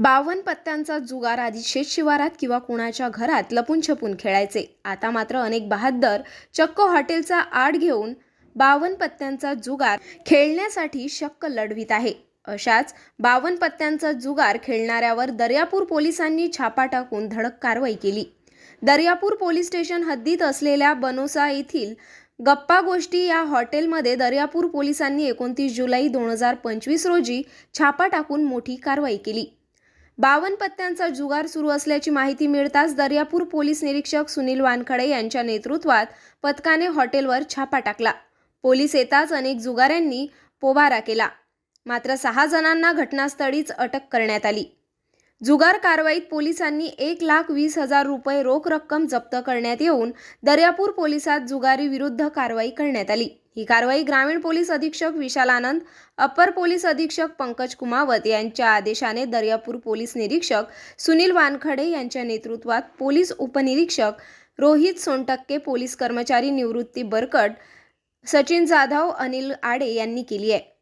बावन पत्त्यांचा जुगार आधी शेतशिवारात किंवा कुणाच्या घरात लपून छपून खेळायचे. आता मात्र अनेक बहाद्दर चक्क हॉटेलचा आड घेऊन बावन पत्त्यांचा जुगार खेळण्यासाठी शक्क लढवित आहे. अशाच बावन पत्त्यांचा जुगार खेळणाऱ्यावर दर्यापूर पोलिसांनी छापा टाकून धडक कारवाई केली. दर्यापूर पोलीस स्टेशन हद्दीत असलेल्या बनोसा येथील गप्पा गोष्टी या हॉटेलमध्ये दर्यापूर पोलिसांनी एकोणतीस जुलै दोन हजार पंचवीस रोजी छापा टाकून मोठी कारवाई केली. बावन पत्त्यांचा जुगार सुरू असल्याची माहिती मिळताच दर्यापूर पोलीस निरीक्षक सुनील वानखडे यांच्या नेतृत्वात पथकाने हॉटेलवर छापा टाकला. पोलीस येताच अनेक जुगाऱ्यांनी पोबारा केला. मात्र सहा जणांना घटनास्थळीच अटक करण्यात आली. जुगार कारवाईत पोलिसांनी एक लाख वीस हजार रुपये रोख रक्कम जप्त करण्यात येऊन दर्यापूर पोलिसात जुगारी विरुद्ध कारवाई करण्यात आली. ही कारवाई ग्रामीण पोलीस अधीक्षक विशाल आनंद अप्पर पोलीस अधीक्षक पंकज कुमावत यांच्या आदेशाने दर्यापूर पोलीस निरीक्षक सुनील वानखडे यांच्या नेतृत्वात पोलीस उपनिरीक्षक रोहित सोनटक्के पोलीस कर्मचारी निवृत्ती बरकट सचिन जाधव अनिल आडे यांनी केली आहे.